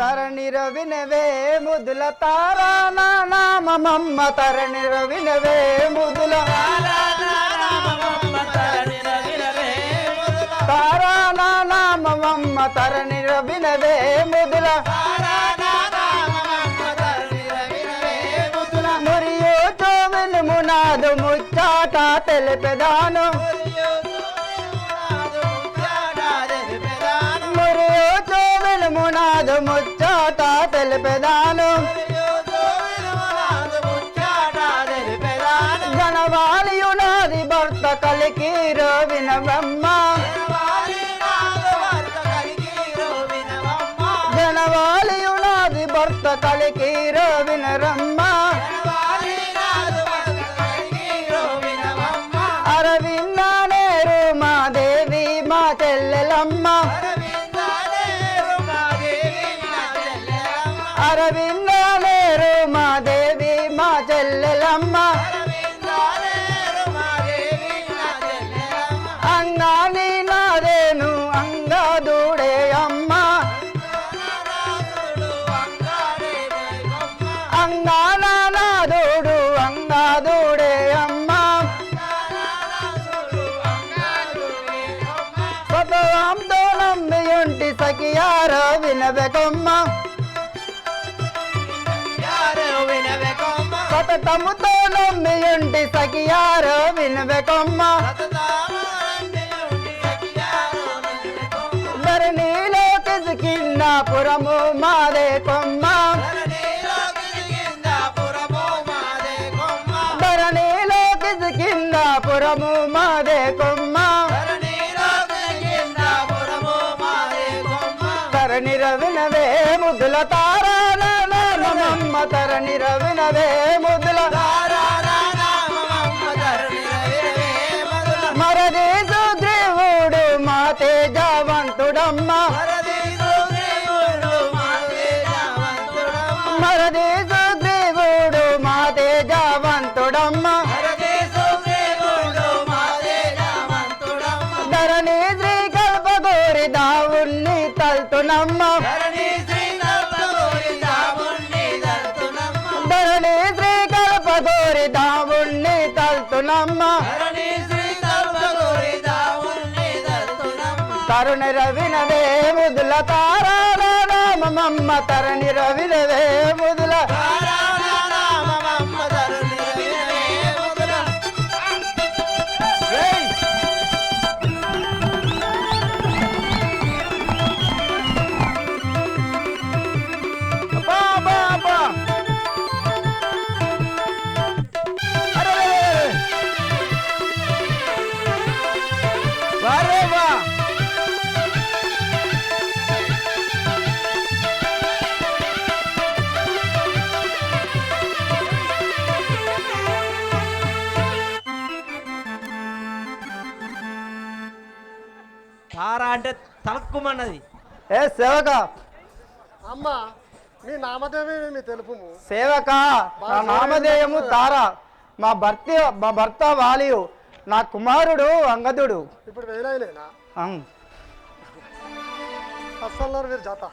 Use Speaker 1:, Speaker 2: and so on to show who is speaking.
Speaker 1: తరణిరవినవే ముదుల తారా నామమ్మ తరణి రవినవే ముదుల తారా నామమ్మ తరణి రవినవే ముదుల మురియో చోవిని మునాదు ముచ్చాట తెలిపెదాను. మురియో చోవిని మునాదు ముచ్చ ముచ్చాట తెలిపెదాను. గణవాలియునాది భర్త కలికి వినవమ్మ గణవాలియునాది భర్త కలికి వినరమ్మ అరవిందానేరు మా దేవి మా తెల్లెలమ్మ అంగానా నాదుడు అమ్మ. స్వతవంతో నమ్మియుంటి సఖియార వినబెకమ్మ సతతముతో నమ్మియుంటి సఖియార వినబెకమ్మ ధరణిలో కిసికిన్న పురము మాదే కొమ్మ. పురము మాదే కొమ్మ. తరణి రవినవే ముద్దుల తారా నమ్మ తరణి రవినవే ముద్దు ధరణి శ్రీ కల్పగోరి దావుణ్ణి తల్తునమ్మ. ధరణి శ్రీ కల్పగోరి దావుణ్ణి తల్తునమ్మ. తరుణ రవినవే ముదుల తారామమ్మ తరణి రవినవే
Speaker 2: తారా అంటే తలక్కుమన్నది.
Speaker 1: ఏ సేవక?
Speaker 3: అమ్మ మీ నామదేవి మీ తెలుపుము.
Speaker 1: సేవక నా నామధేయము తార. మా భర్త మా భర్త వాలియు నా కుమారుడు అంగదుడు.
Speaker 3: ఇప్పుడు వేలైలేనా
Speaker 1: అం.
Speaker 3: అస్సలు వీరు జాత.